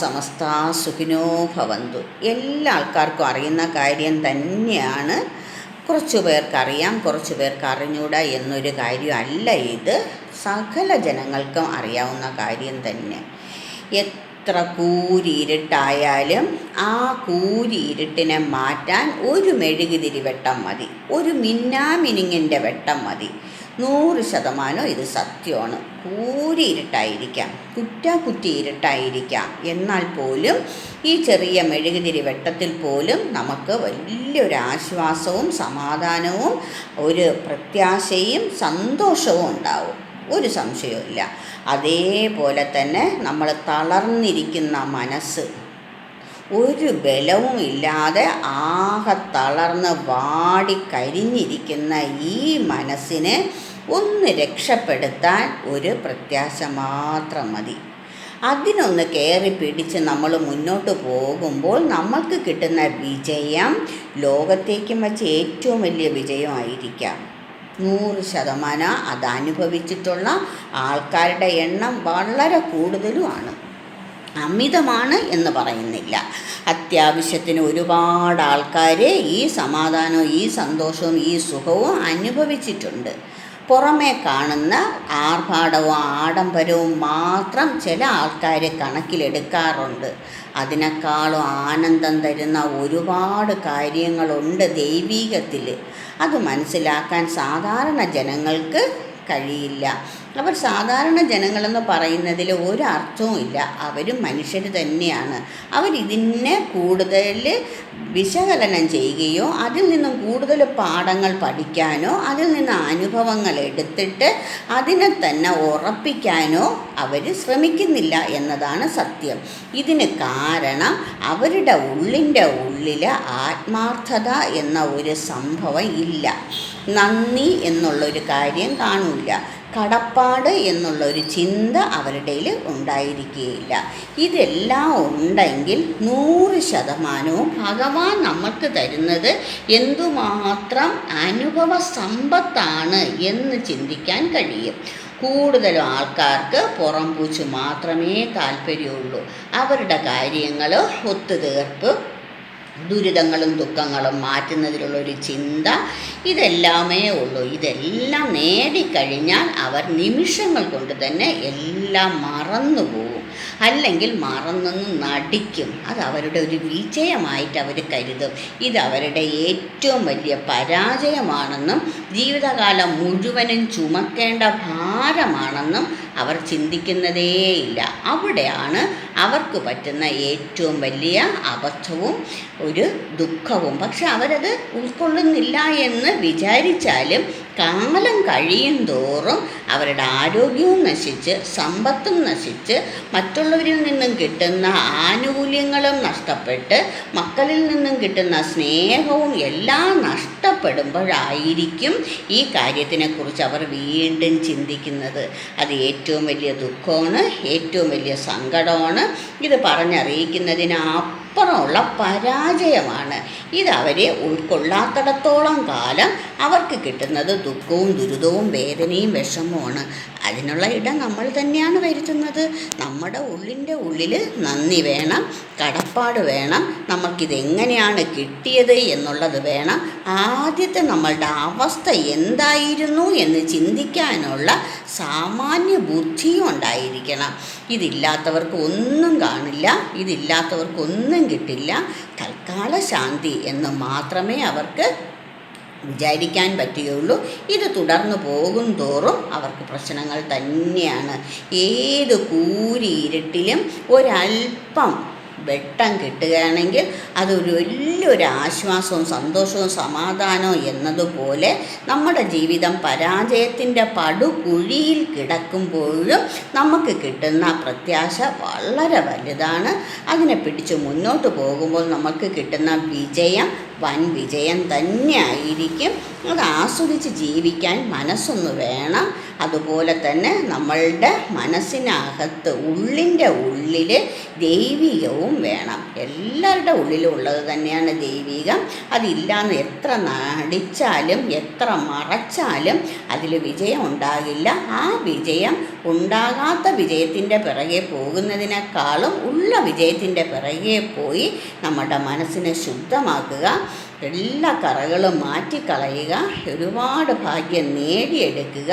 സമസ്ത സുഖിനോ ഭവന്തു. എല്ലാ ആൾക്കാർക്കും അറിയുന്ന കാര്യം തന്നെയാണ്. കുറച്ചു പേർക്കറിയാം കുറച്ചു പേർക്ക് അറിഞ്ഞൂടാ എന്നൊരു കാര്യമല്ല ഇത്. സകല ജനങ്ങൾക്കും അറിയാവുന്ന കാര്യം തന്നെ. എത്ര കൂരിരുട്ടായാലും ആ കൂരിരുട്ടിനെ മാറ്റാൻ ഒരു മെഴുകുതിരി വെട്ടം മതി. ഒരു മിന്നാമിനിങ്ങിന്റെ വെട്ടം മതി. നൂറ് ശതമാനം ഇത് സത്യമാണ്. കൂരി ഇരുട്ടായിരിക്കാം കുറ്റാക്കുറ്റി ഇരുട്ടായിരിക്കാം എന്നാൽ പോലും ഈ ചെറിയ മെഴുകുതിരി വെട്ടത്തിൽ പോലും നമുക്ക് വലിയൊരു ആശ്വാസവും സമാധാനവും ഒരു പ്രത്യാശയും സന്തോഷവും ഉണ്ടാവും. ഒരു സംശയവുമില്ല. അതേപോലെ തന്നെ നമ്മൾ തളർന്നിരിക്കുന്ന മനസ്സ്. ഒരു ബലവും ഇല്ലാതെ ആകെ തളർന്ന് വാടി കരിഞ്ഞിരിക്കുന്ന ഈ മനസ്സിനെ ഒന്ന് രക്ഷപ്പെടുത്താൻ ഒരു പ്രത്യാശ മാത്രം മതി. അതിനൊന്ന് കയറി പിടിച്ച് നമ്മൾ മുന്നോട്ട് പോകുമ്പോൾ നമ്മൾക്ക് കിട്ടുന്ന വിജയം ലോകത്തേക്കും വച്ച് ഏറ്റവും വലിയ വിജയമായിരിക്കാം. നൂറ് ശതമാനം അത് അനുഭവിച്ചിട്ടുള്ള ആൾക്കാരുടെ എണ്ണം വളരെ കൂടുതലുമാണ്. അമിതമാണ് എന്ന് പറയുന്നില്ല. അത്യാവശ്യത്തിന് ഒരുപാട് ആൾക്കാർ ഈ സമാധാനവും ഈ സന്തോഷവും ഈ സുഖവും അനുഭവിച്ചിട്ടുണ്ട്. പുറമേ കാണുന്ന ആർഭാടവും ആഡംബരവും മാത്രം ചില ആൾക്കാർ കണക്കിലെടുക്കാറുണ്ട്. അതിനേക്കാളും ആനന്ദം തരുന്ന ഒരുപാട് കാര്യങ്ങളുണ്ട് ദൈവീകത്തിൽ അത് മനസ്സിലാക്കാൻ സാധാരണ ജനങ്ങൾക്ക് കഴിയില്ല. അപ്പോൾ സാധാരണ ജനങ്ങളെന്ന് പറയുന്നതിൽ ഒരർത്ഥവും ഇല്ല. അവരും മനുഷ്യർ തന്നെയാണ്. അവരിതിനെ കൂടുതൽ വിശകലനം ചെയ്യുകയോ അതിൽ നിന്നും കൂടുതൽ പാഠങ്ങൾ പഠിക്കാനോ അതിൽ നിന്ന് അനുഭവങ്ങൾ എടുത്തിട്ട് അതിനെ തന്നെ ഉറപ്പിക്കാനോ അവർ ശ്രമിക്കുന്നില്ല എന്നതാണ് സത്യം. ഇതിന് കാരണം അവരുടെ ഉള്ളിന്റെ ഉള്ളിൽ ആത്മാർത്ഥത എന്ന ഒരു സംഭവം ഇല്ല. നന്ദി എന്നുള്ളൊരു കാര്യം കാണില്ല കടപ്പാട് എന്നുള്ളൊരു ചിന്ത അവരുടെ ഉണ്ടായിരിക്കുകയില്ല ഇതെല്ലാം ഉണ്ടെങ്കിൽ നൂറ് ശതമാനവും ഭഗവാൻ നമുക്ക് തരുന്നത് എന്തുമാത്രം അനുഭവ സമ്പത്താണ് എന്ന് ചിന്തിക്കാൻ കഴിയും. കൂടുതലും ആൾക്കാർക്ക് പുറംപൂച്ച് മാത്രമേ താല്പര്യമുള്ളൂ. അവരുടെ കാര്യങ്ങൾ ഒത്തുതീർപ്പ് ദുരിതങ്ങളും ദുഃഖങ്ങളും മാറ്റുന്നതിലുള്ള ഒരു ചിന്ത ഇതെല്ലാമേ ഉള്ളൂ. ഇതെല്ലാം നേടിക്കഴിഞ്ഞാൽ അവർ നിമിഷങ്ങൾ കൊണ്ട് തന്നെ എല്ലാം മറന്നു പോകും അല്ലെങ്കിൽ മറന്നൊന്ന് നടിക്കും. അത് അവരുടെ ഒരു വിജയമായിട്ട് അവർ കരുതും. ഇത് അവരുടെ ഏറ്റവും വലിയ പരാജയമാണെന്നും ജീവിതകാലം മുഴുവനും ചുമക്കേണ്ട ഭാരമാണെന്നും അവർ ചിന്തിക്കുന്നതേയില്ല. അവിടെയാണ് അവർക്ക് പറ്റുന്ന ഏറ്റവും വലിയ അബദ്ധവും ഒരു ദുഃഖവും. പക്ഷെ അവരത് ഉൾക്കൊള്ളുന്നില്ല എന്ന് വിചാരിച്ചാലും കാലം കഴിയും തോറും അവരുടെ ആരോഗ്യവും നശിച്ച് സമ്പത്തും നശിച്ച് മറ്റുള്ളവരിൽ നിന്നും കിട്ടുന്ന ആനുകൂല്യങ്ങളും നഷ്ടപ്പെട്ട് മക്കളിൽ നിന്നും കിട്ടുന്ന സ്നേഹവും എല്ലാം നഷ്ടപ്പെടുമ്പോഴായിരിക്കും ഈ കാര്യത്തിനെക്കുറിച്ച് അവർ വീണ്ടും ചിന്തിക്കുന്നത്. അത് ഏറ്റവും വലിയ ദുഃഖമാണ് ഏറ്റവും വലിയ സങ്കടമാണ്. ഇത് പറഞ്ഞറിയിക്കുന്നതിന് അപ്പുറമുള്ള പരാജയമാണ്. ഇത് അവരെ ഉൾക്കൊള്ളാത്തിടത്തോളം കാലം അവർക്ക് കിട്ടുന്നത് ദുഃഖവും ദുരിതവും വേദനയും വിഷമവുമാണ്. അതിനുള്ള ഇടം നമ്മൾ തന്നെയാണ് വരുത്തുന്നത്. നമ്മുടെ ഉള്ളിന്റെ ഉള്ളിൽ നന്ദി വേണം കടപ്പാട് വേണം നമുക്കിതെങ്ങനെയാണ് കിട്ടിയത് എന്നുള്ളത് വേണം. ആദ്യത്തെ നമ്മളുടെ അവസ്ഥ എന്തായിരുന്നു എന്ന് ചിന്തിക്കാനുള്ള സാമാന്യ ബുദ്ധിയും ഉണ്ടായിരിക്കണം. ഇതില്ലാത്തവർക്ക് ഒന്നും കാണില്ല ഇതില്ലാത്തവർക്ക് ഒന്നും കിട്ടില്ല. തൽക്കാല ശാന്തി എന്ന് മാത്രമേ അവർക്ക് വിചാരിക്കാൻ പറ്റുകയുള്ളൂ. ഇത് തുടർന്നു പോകും തോറും അവർക്ക് പ്രശ്നങ്ങൾ തന്നെയാണ്. ഏത് കൂരി ഇരുട്ടിലും ഒരല്പം വെട്ടം കിട്ടുകയാണെങ്കിൽ അതൊരു വലിയൊരു ആശ്വാസവും സന്തോഷവും സമാധാനവും എന്നതുപോലെ നമ്മുടെ ജീവിതം പരാജയത്തിന്റെ പടുകുഴിയിൽ കിടക്കുമ്പോഴും നമുക്ക് കിട്ടുന്ന പ്രത്യാശ വളരെ വലുതാണ്. അതിനെ പിടിച്ച് മുന്നോട്ട് പോകുമ്പോൾ നമുക്ക് കിട്ടുന്ന വിജയം വൻ വിജയം തന്നെയായിരിക്കും. അത് ആസ്വദിച്ച് ജീവിക്കാൻ മനസ്സൊന്ന് വേണം. അതുപോലെ തന്നെ നമ്മളുടെ മനസ്സിനകത്ത് ഉള്ളിന്റെ ഉള്ളിൽ ദൈവികവും വേണം. എല്ലാവരുടെ ഉള്ളിലും ഉള്ളത് തന്നെയാണ് ദൈവികം. അതില്ലാന്ന് എത്ര നടിച്ചാലും എത്ര മറച്ചാലും അതിൽ വിജയം ഉണ്ടാകില്ല. ആ വിജയം ഉണ്ടാകാത്ത വിജയത്തിന്റെ പിറകെ പോകുന്നതിനേക്കാളും ഉള്ള വിജയത്തിന്റെ പിറകെ പോയി നമ്മുടെ മനസ്സിനെ ശുദ്ധമാക്കുക. എല്ലാ കറകളും മാറ്റിക്കളയുക ഒരുപാട് ഭാഗ്യം നേടിയെടുക്കുക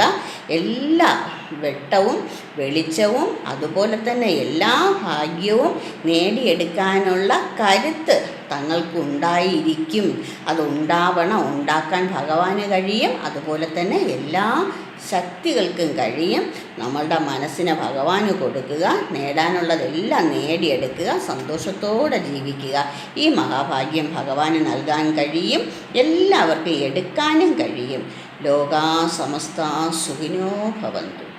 എല്ലാ വെട്ടവും വെളിച്ചവും അതുപോലെ തന്നെ എല്ലാ ഭാഗ്യവും നേടിയെടുക്കാനുള്ള കരുത്ത് തങ്ങൾക്കുണ്ടായിരിക്കും. അതുണ്ടാവണം ഉണ്ടാക്കാൻ ഭഗവാന് കഴിയും. അതുപോലെ തന്നെ എല്ലാ ശക്തികൾക്കും കഴിയും. നമ്മളുടെ മനസ്സിനെ ഭഗവാന് കൊടുക്കുക. നേടാനുള്ളതെല്ലാം നേടിയെടുക്കുക. സന്തോഷത്തോടെ ജീവിക്കുക. ഈ മഹാഭാഗ്യം ഭഗവാന് നൽകാൻ കഴിയും. എല്ലാവർക്കും എടുക്കാനും കഴിയും. ലോകാ സമസ്ത സുഖിനോ ഭവന്തു.